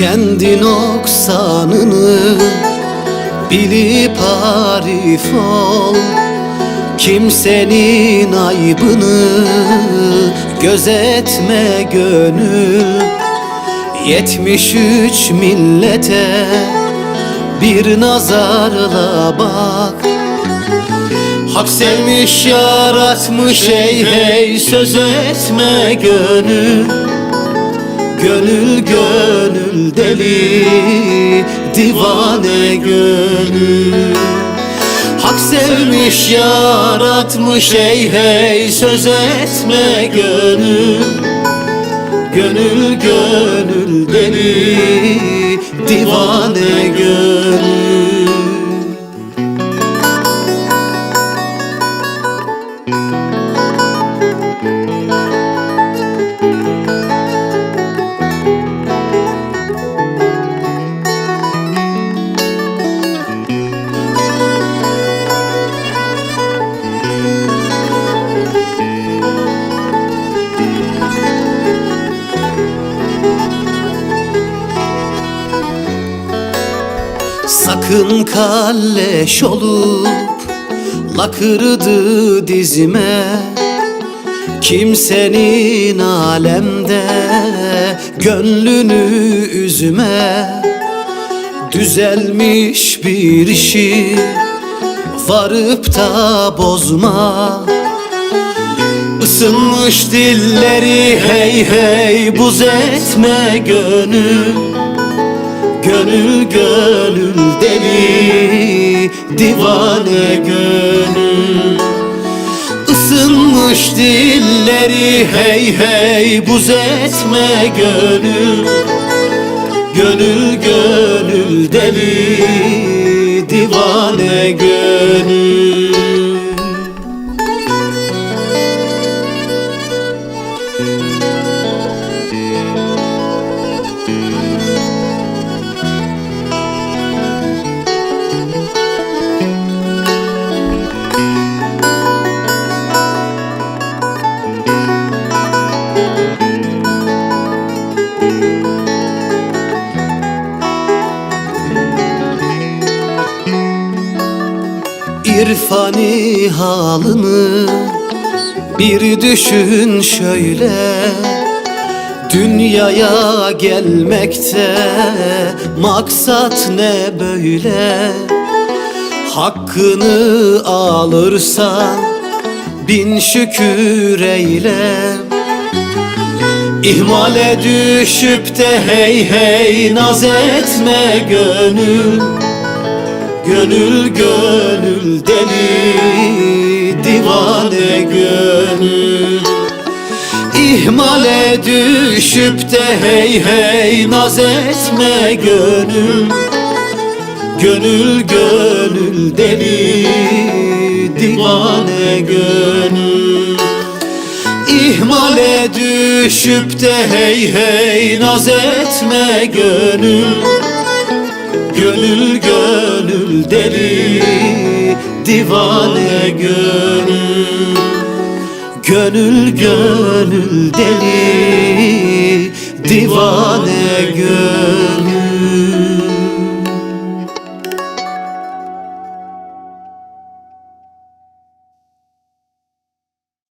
Kendi noksanını bilip arif ol. Kimsenin aybını gözetme gönül. Yetmiş üç millete bir nazarla bak. Hak yaratmış hey hey söz etme gönül Gönül gönül deli divane gönül. Hak sevmiş yaratmış hey hey söz etme gönül. Gönül gönül deli divane gönül Sakın kalleş olup lakırdı dizime. Kimsenin alemde gönlünü üzme. Düzelmiş bir işi varıp da bozma. Isınmış dilleri hey hey buz etme gönül Gönül gönül deli divane gönül. Isınmış dilleri hey hey buz etme gönül. Gönül gönül deli divane gönül İrfani halını bir düşün şöyle Dünyaya gelmekte maksat ne böyle? Hakkını alırsan bin şükür eyle. İhmale düşüp de hey hey naz etme gönül. Gönül gönül İhmale düşüp de hey hey naz etme gönül. Gönül gönül deli divane gönül. İhmale düşüp de hey hey naz etme gönül. Gönül gönül deli divane gönül Gönül gönül deli divane gönül.